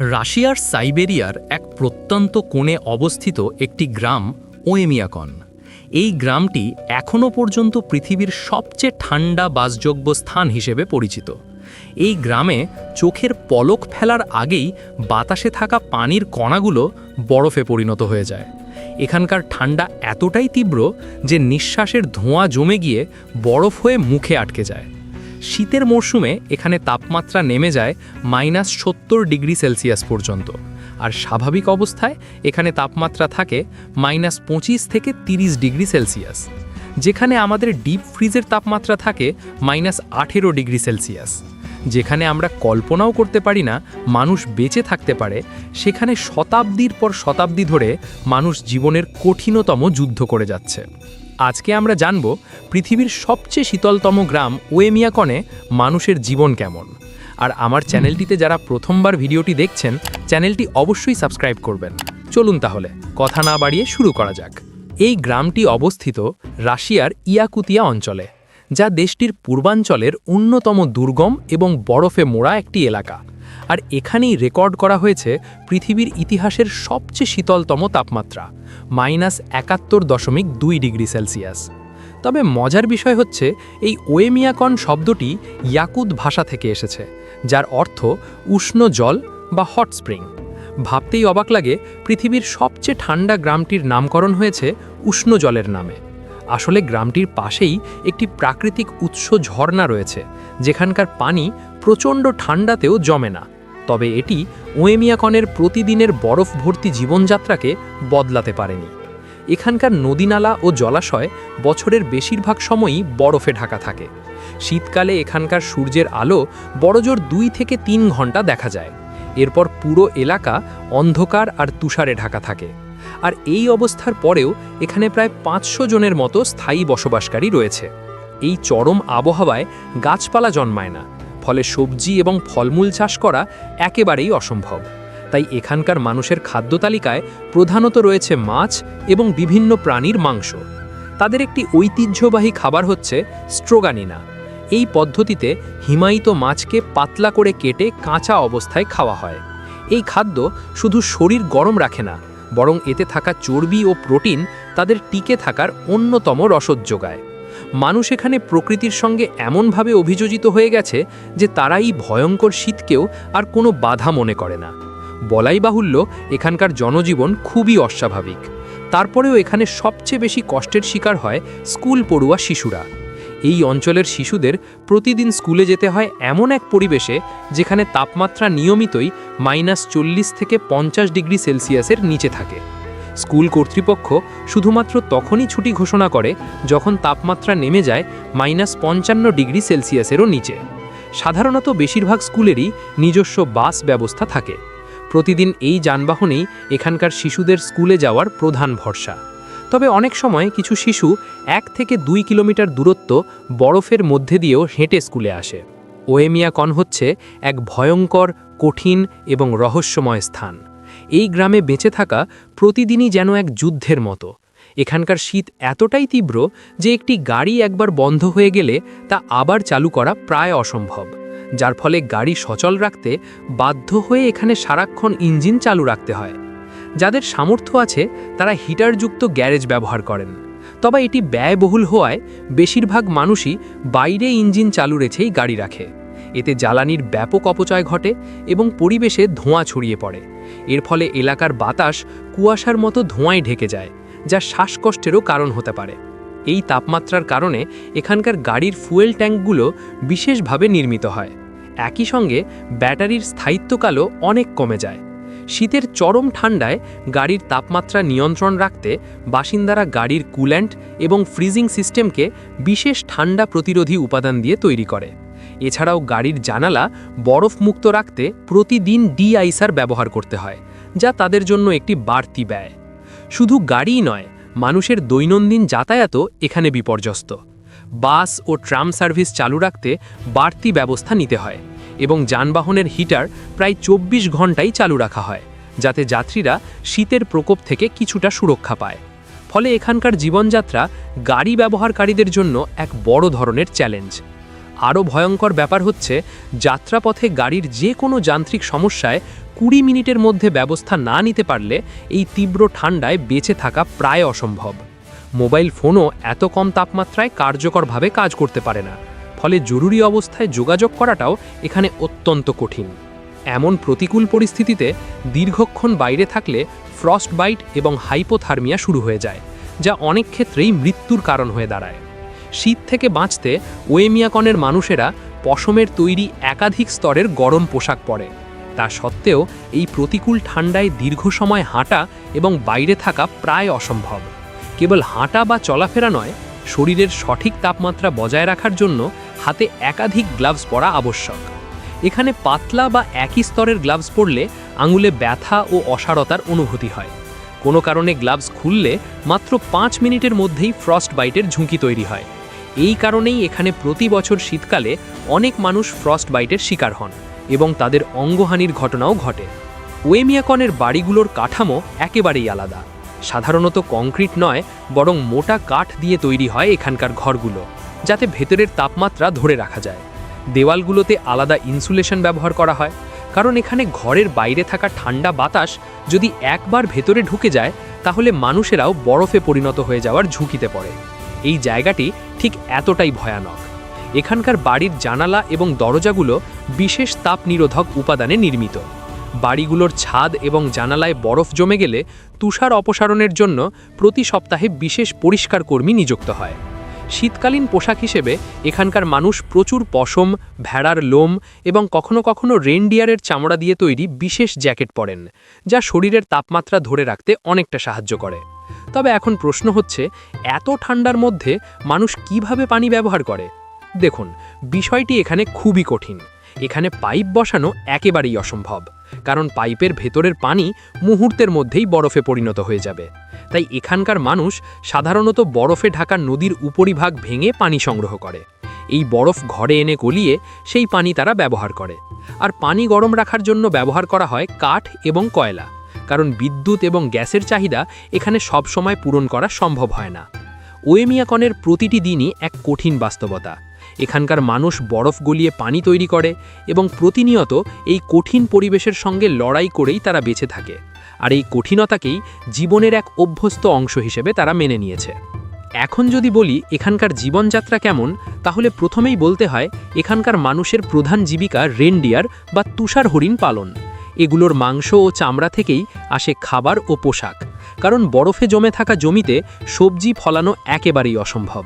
রাশিয়ার সাইবেরিয়ার এক প্রত্যন্ত কোণে অবস্থিত একটি গ্রাম ওয়েমিয়াকন। এই গ্রামটি এখনও পর্যন্ত পৃথিবীর সবচেয়ে ঠান্ডা বাসযোগ্য স্থান হিসেবে পরিচিত। এই গ্রামে চোখের পলক ফেলার আগেই বাতাসে থাকা পানির কণাগুলো বরফে পরিণত হয়ে যায়। এখানকার ঠান্ডা এতটাই তীব্র যে নিঃশ্বাসের ধোঁয়া জমে গিয়ে বরফ হয়ে মুখে আটকে যায়। শীতের মরশুমে এখানে তাপমাত্রা নেমে যায় মাইনাস সত্তর ডিগ্রি সেলসিয়াস পর্যন্ত। আর স্বাভাবিক অবস্থায় এখানে তাপমাত্রা থাকে মাইনাস পঁচিশ থেকে তিরিশ ডিগ্রি সেলসিয়াস। যেখানে আমাদের ডিপ ফ্রিজের তাপমাত্রা থাকে মাইনাস আঠেরো ডিগ্রি সেলসিয়াস। যেখানে আমরা কল্পনাও করতে পারি না মানুষ বেঁচে থাকতে পারে, সেখানে শতাব্দীর পর শতাব্দী ধরে মানুষ জীবনের কঠিনতম যুদ্ধ করে যাচ্ছে। আজকে আমরা জানব পৃথিবীর সবচেয়ে শীতলতম গ্রাম ওয়েমিয়াকনে মানুষের জীবন কেমন। আর আমার চ্যানেলটিতে যারা প্রথমবার ভিডিওটি দেখছেন, চ্যানেলটি অবশ্যই সাবস্ক্রাইব করবেন। চলুন তাহলে, কথা না বাড়িয়ে শুরু করা যাক। এই গ্রামটি অবস্থিত রাশিয়ার ইয়াকুতিয়া অঞ্চলে, যা দেশটির পূর্বাঞ্চলের অন্যতম দুর্গম এবং বরফে মোড়া একটি এলাকা। আর এখানেই রেকর্ড করা হয়েছে পৃথিবীর ইতিহাসের সবচেয়ে শীতলতম তাপমাত্রা, মাইনাস একাত্তর দশমিক দুই ডিগ্রি সেলসিয়াস। তবে মজার বিষয় হচ্ছে, এই ওয়েমিয়াকন শব্দটি ইয়াকুত ভাষা থেকে এসেছে, যার অর্থ উষ্ণ জল বা হট স্প্রিং। ভাবতেই অবাক লাগে, পৃথিবীর সবচেয়ে ঠান্ডা গ্রামটির নামকরণ হয়েছে উষ্ণ জলের নামে। আসলে গ্রামটির পাশেই একটি প্রাকৃতিক উৎস ঝর্ণা রয়েছে, যেখানকার পানি প্রচণ্ড ঠান্ডাতেও জমে না। তবে এটি ওয়েমিয়াকনের প্রতিদিনের বরফ ভর্তি জীবনযাত্রাকে বদলাতে পারেনি। এখানকার নদীনালা ও জলাশয় বছরের বেশিরভাগ সময়ই বরফে ঢাকা থাকে। শীতকালে এখানকার সূর্যের আলো বড়জোর দুই থেকে তিন ঘণ্টা দেখা যায়। এরপর পুরো এলাকা অন্ধকার আর তুষারে ঢাকা থাকে। আর এই অবস্থার পরেও এখানে প্রায় পাঁচশো জনের মতো স্থায়ী বসবাসকারী রয়েছে। এই চরম আবহাওয়ায় গাছপালা জন্মায় না। ফলে সবজি এবং ফলমূল চাষ করা একেবারেই অসম্ভব। তাই এখানকার মানুষের খাদ্য তালিকায় প্রধানত রয়েছে মাছ এবং বিভিন্ন প্রাণীর মাংস। তাদের একটি ঐতিহ্যবাহী খাবার হচ্ছে স্ট্রোগানিনা। এই পদ্ধতিতে হিমায়িত মাছকে পাতলা করে কেটে কাঁচা অবস্থায় খাওয়া হয়। এই খাদ্য শুধু শরীর গরম রাখে না, বরং এতে থাকা চর্বি ও প্রোটিন তাদের টিকে থাকার অন্যতম রসদ যোগায়। মানুষ এখানে প্রকৃতির সঙ্গে এমনভাবে অভিযোজিত হয়ে গেছে যে তারা এই ভয়ঙ্কর শীতকেও আর কোনো বাধা মনে করে না। বলাই বাহুল্য, এখানকার জনজীবন খুবই অস্বাভাবিক। তারপরেও এখানে সবচেয়ে বেশি কষ্টের শিকার হয় স্কুল পড়ুয়া শিশুরা। এই অঞ্চলের শিশুদের প্রতিদিন স্কুলে যেতে হয় এমন এক পরিবেশে যেখানে তাপমাত্রা নিয়মিতই মাইনাস চল্লিশ থেকে পঞ্চাশ ডিগ্রি সেলসিয়াসের নিচে থাকে। স্কুল কর্তৃপক্ষ শুধুমাত্র তখনই ছুটি ঘোষণা করে যখন তাপমাত্রা নেমে যায় মাইনাস পঞ্চান্ন ডিগ্রি সেলসিয়াসেরও নিচে। সাধারণত বেশিরভাগ স্কুলেরই নিজস্ব বাস ব্যবস্থা থাকে। প্রতিদিন এই যানবাহনেই এখানকার শিশুদের স্কুলে যাওয়ার প্রধান ভরসা। তবে অনেক সময় কিছু শিশু এক থেকে দুই কিলোমিটার দূরত্ব বরফের মধ্যে দিয়েও হেঁটে স্কুলে আসে। ওয়েমিয়া কন হচ্ছে এক ভয়ঙ্কর, কঠিন এবং রহস্যময় স্থান। এই গ্রামে বেঁচে থাকা প্রতিদিনই যেন এক যুদ্ধের মতো। এখানকার শীত এতটাই তীব্র যে একটি গাড়ি একবার বন্ধ হয়ে গেলে তা আবার চালু করা প্রায় অসম্ভব। যার ফলে গাড়ি সচল রাখতে বাধ্য হয়ে এখানে সারাক্ষণ ইঞ্জিন চালু রাখতে হয়। যাদের সামর্থ্য আছে, তারা হিটারযুক্ত গ্যারেজ ব্যবহার করেন। তবে এটি ব্যয়বহুল হওয়ায় বেশিরভাগ মানুষই বাইরে ইঞ্জিন চালু রেখেই গাড়ি রাখে। এতে জ্বালানির ব্যাপক অপচয় ঘটে এবং পরিবেশে ধোঁয়া ছড়িয়ে পড়ে। এর ফলে এলাকার বাতাস কুয়াশার মতো ধোঁয়ায় ঢেকে যায়, যা শ্বাসকষ্টেরও কারণ হতে পারে। এই তাপমাত্রার কারণে এখানকার গাড়ির ফুয়েল ট্যাঙ্কগুলো বিশেষভাবে নির্মিত হয়। একই সঙ্গে ব্যাটারির স্থায়িত্বকালও অনেক কমে যায়। শীতের চরম ঠান্ডায় গাড়ির তাপমাত্রা নিয়ন্ত্রণ রাখতে বাসিন্দারা গাড়ির কুল্যান্ট এবং ফ্রিজিং সিস্টেমকে বিশেষ ঠান্ডা প্রতিরোধী উপাদান দিয়ে তৈরি করে। এছাড়াও গাড়ির জানালা বরফমুক্ত রাখতে প্রতিদিন ডিআইসার ব্যবহার করতে হয়, যা তাদের জন্য একটি বাড়তি ব্যয়। শুধু গাড়িই নয়, মানুষের দৈনন্দিন যাতায়াতও এখানে বিপর্যস্ত। বাস ও ট্রাম সার্ভিস চালু রাখতে বাড়তি ব্যবস্থা নিতে হয় এবং যানবাহনের হিটার প্রায় চব্বিশ ঘন্টাই চালু রাখা হয়, যাতে যাত্রীরা শীতের প্রকোপ থেকে কিছুটা সুরক্ষা পায়। ফলে এখানকার জীবনযাত্রা গাড়ি ব্যবহারকারীদের জন্য এক বড় ধরনের চ্যালেঞ্জ। আরও ভয়ঙ্কর ব্যাপার হচ্ছে, যাত্রাপথে গাড়ির যে কোনো যান্ত্রিক সমস্যায় কুড়ি মিনিটের মধ্যে ব্যবস্থা না নিতে পারলে এই তীব্র ঠান্ডায় বেঁচে থাকা প্রায় অসম্ভব। মোবাইল ফোনও এত কম তাপমাত্রায় কার্যকরভাবে কাজ করতে পারে না, ফলে জরুরি অবস্থায় যোগাযোগ করাটাও এখানে অত্যন্ত কঠিন। এমন প্রতিকূল পরিস্থিতিতে দীর্ঘক্ষণ বাইরে থাকলে ফ্রস্ট বাইট এবং হাইপোথার্মিয়া শুরু হয়ে যায়, যা অনেক ক্ষেত্রেই মৃত্যুর কারণ হয়ে দাঁড়ায়। শীত থেকে বাঁচতে ওয়েমিয়াকনের মানুষেরা পশমের তৈরি একাধিক স্তরের গরম পোশাক পরে। তা সত্ত্বেও এই প্রতিকূল ঠান্ডায় দীর্ঘ সময় হাঁটা এবং বাইরে থাকা প্রায় অসম্ভব। কেবল হাঁটা বা চলাফেরা নয়, শরীরের সঠিক তাপমাত্রা বজায় রাখার জন্য হাতে একাধিক গ্লাভস পরা আবশ্যক। এখানে পাতলা বা একই স্তরের গ্লাভস পরলে আঙুলে ব্যথা ও অসারতার অনুভূতি হয়। কোনো কারণে গ্লাভস খুললে মাত্র পাঁচ মিনিটের মধ্যেই ফ্রস্ট বাইটের ঝুঁকি তৈরি হয়। এই কারণেই এখানে প্রতি বছর শীতকালে অনেক মানুষ ফ্রস্ট বাইটের শিকার হন এবং তাদের অঙ্গহানির ঘটনাও ঘটে। ওয়েমিয়াকনের বাড়িগুলোর কাঠামো একেবারেই আলাদা। সাধারণত কংক্রিট নয়, বরং মোটা কাঠ দিয়ে তৈরি হয় এখানকার ঘরগুলো, যাতে ভেতরের তাপমাত্রা ধরে রাখা যায়। দেওয়ালগুলোতে আলাদা ইনসুলেশন ব্যবহার করা হয়, কারণ এখানে ঘরের বাইরে থাকা ঠান্ডা বাতাস যদি একবার ভেতরে ঢুকে যায়, তাহলে মানুষেরাও বরফে পরিণত হয়ে যাওয়ার ঝুঁকিতে পড়ে। এই জায়গাটি ঠিক এতটাই ভয়ানক। এখানকার বাড়ির জানালা এবং দরজাগুলো বিশেষ তাপ নিরোধক উপাদানে নির্মিত। বাড়িগুলোর ছাদ এবং জানালায় বরফ জমে গেলে তুষার অপসারণের জন্য প্রতি সপ্তাহে বিশেষ পরিষ্কার কর্মী নিযুক্ত হয়। শীতকালীন পোশাক হিসেবে এখানকার মানুষ প্রচুর পশম, ভেড়ার লোম এবং কখনো কখনো রেনডিয়ারের চামড়া দিয়ে তৈরি বিশেষ জ্যাকেট পরেন, যা শরীরের তাপমাত্রা ধরে রাখতে অনেকটা সাহায্য করে। তবে এখন প্রশ্ন হচ্ছে, এত ঠান্ডার মধ্যে মানুষ কীভাবে পানি ব্যবহার করে? দেখুন, বিষয়টি এখানে খুবই কঠিন। এখানে পাইপ বসানো একেবারেই অসম্ভব, কারণ পাইপের ভেতরের পানি মুহূর্তের মধ্যেই বরফে পরিণত হয়ে যাবে। তাই এখানকার মানুষ সাধারণত বরফে ঢাকা নদীর উপরিভাগ ভেঙে পানি সংগ্রহ করে। এই বরফ ঘরে এনে গলিয়ে সেই পানি তারা ব্যবহার করে। আর পানি গরম রাখার জন্য ব্যবহার করা হয় কাঠ এবং কয়লা। কারণ বিদ্যুৎ এবং গ্যাসের চাহিদা এখানে সবসময় পূরণ করা সম্ভব হয় না। ওয়েমিয়াকনের প্রতিটি দিনই এক কঠিন বাস্তবতা। এখানকার মানুষ বরফ গলিয়ে পানি তৈরি করে এবং প্রতিনিয়ত এই কঠিন পরিবেশের সঙ্গে লড়াই করেই তারা বেঁচে থাকে। আর এই কঠিনতাকেই জীবনের এক অভ্যস্ত অংশ হিসেবে তারা মেনে নিয়েছে। এখন যদি বলি এখানকার জীবনযাত্রা কেমন, তাহলে প্রথমেই বলতে হয় এখানকার মানুষের প্রধান জীবিকা রেনডিয়ার বা তুষার হরিণ পালন। এগুলোর মাংস ও চামড়া থেকেই আসে খাবার ও পোশাক। কারণ বরফে জমে থাকা জমিতে সবজি ফলানো একেবারেই অসম্ভব।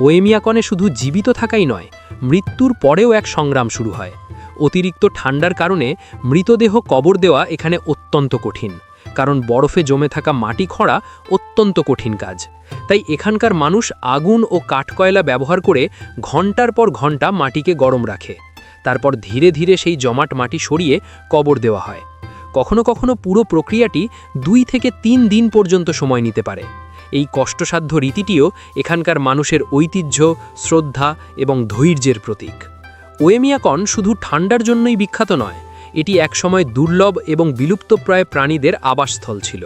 ওয়েমিয়াকনে শুধু জীবিত থাকাই নয়, মৃত্যুর পরেও এক সংগ্রাম শুরু হয়। অতিরিক্ত ঠান্ডার কারণে মৃতদেহ কবর দেওয়া এখানে অত্যন্ত কঠিন, কারণ বরফে জমে থাকা মাটি খড়া অত্যন্ত কঠিন কাজ। তাই এখানকার মানুষ আগুন ও কাঠকয়লা ব্যবহার করে ঘণ্টার পর ঘণ্টা মাটিকে গরম রাখে। তারপর ধীরে ধীরে সেই জমাট মাটি সরিয়ে কবর দেওয়া হয়। কখনো কখনো পুরো প্রক্রিয়াটি দুই থেকে তিন দিন পর্যন্ত সময় নিতে পারে। এই কষ্টসাধ্য রীতিটিও এখানকার মানুষের ঐতিহ্য, শ্রদ্ধা এবং ধৈর্যের প্রতীক। ওয়েমিয়াকন শুধু ঠান্ডার জন্যই বিখ্যাত নয়, এটি একসময় দুর্লভ এবং বিলুপ্তপ্রায় প্রাণীদের আবাসস্থল ছিল।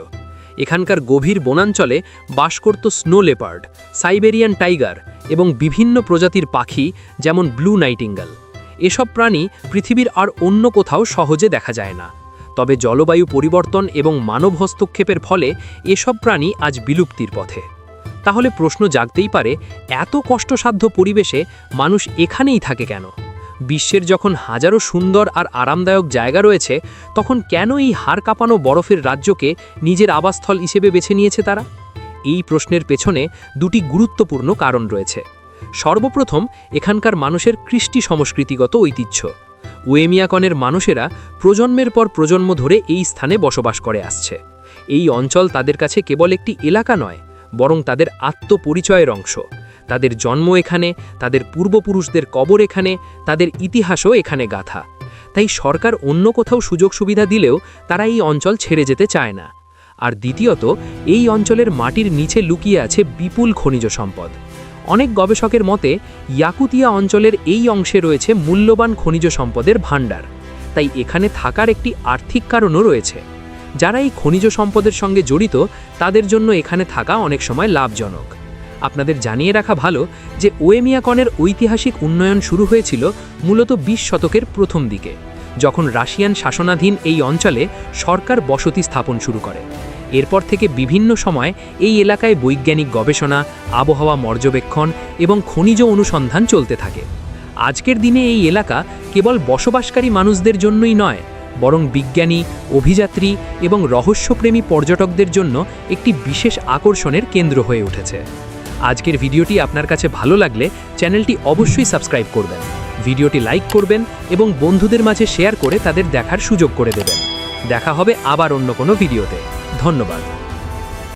এখানকার গভীর বনাঞ্চলে বাস করত স্নো লেপার্ড, সাইবেরিয়ান টাইগার এবং বিভিন্ন প্রজাতির পাখি যেমন ব্লু নাইটিঙ্গাল। এসব প্রাণী পৃথিবীর আর অন্য কোথাও সহজে দেখা যায় না। তবে জলবায়ু পরিবর্তন এবং মানব হস্তক্ষেপের ফলে এসব প্রাণী আজ বিলুপ্তির পথে। তাহলে প্রশ্ন জাগতেই পারে, এত কষ্টসাধ্য পরিবেশে মানুষ এখানেই থাকে কেন? বিশ্বের যখন হাজারো সুন্দর আর আরামদায়ক জায়গা রয়েছে, তখন কেন এই হাড় কাঁপানো বরফের রাজ্যকে নিজের আবাসস্থল হিসেবে বেছে নিয়েছে তারা? এই প্রশ্নের পেছনে দুটি গুরুত্বপূর্ণ কারণ রয়েছে। সর্বপ্রথম এখানকার মানুষের কৃষ্টি সংস্কৃতিগত ঐতিহ্য। ওয়েমিয়াকনের মানুষেরা প্রজন্মের পর প্রজন্ম ধরে এই স্থানে বসবাস করে আসছে। এই অঞ্চল তাদের কাছে কেবল একটি এলাকা নয়, বরং তাদের আত্মপরিচয়ের অংশ। তাদের জন্ম এখানে, তাদের পূর্বপুরুষদের কবর এখানে, তাদের ইতিহাসও এখানে গাথা। তাই সরকার অন্য কোথাও সুযোগ সুবিধা দিলেও তারা এই অঞ্চল ছেড়ে যেতে চায় না। আর দ্বিতীয়ত, এই অঞ্চলের মাটির নিচে লুকিয়ে আছে বিপুল খনিজ সম্পদ। অনেক গবেষকের মতে, ইয়াকুতিয়া অঞ্চলের এই অংশে রয়েছে মূল্যবান খনিজ সম্পদের ভাণ্ডার। তাই এখানে থাকার একটি আর্থিক কারণও রয়েছে। যারা এই খনিজ সম্পদের সঙ্গে জড়িত, তাদের জন্য এখানে থাকা অনেক সময় লাভজনক। আপনাদের জানিয়ে রাখা ভালো যে ওয়েমিয়াকনের ঐতিহাসিক উন্নয়ন শুরু হয়েছিল মূলত বিশ শতকের প্রথম দিকে, যখন রাশিয়ান শাসনাধীন এই অঞ্চলে সরকার বসতি স্থাপন শুরু করে। এরপর থেকে বিভিন্ন সময় এই এলাকায় বৈজ্ঞানিক গবেষণা, আবহাওয়া পর্যবেক্ষণ এবং খনিজ অনুসন্ধান চলতে থাকে। আজকের দিনে এই এলাকা কেবল বসবাসকারী মানুষদের জন্যই নয়, বরং বিজ্ঞানী, অভিযাত্রী এবং রহস্যপ্রেমী পর্যটকদের জন্য একটি বিশেষ আকর্ষণের কেন্দ্র হয়ে উঠেছে। আজকের ভিডিওটি আপনার কাছে ভালো লাগলে চ্যানেলটি অবশ্যই সাবস্ক্রাইব করবেন। ভিডিওটি লাইক করবেন এবং বন্ধুদের মাঝে শেয়ার করে তাদের দেখার সুযোগ করে দেবেন। দেখা হবে আবার অন্য কোনো ভিডিওতে। ধন্যবাদ।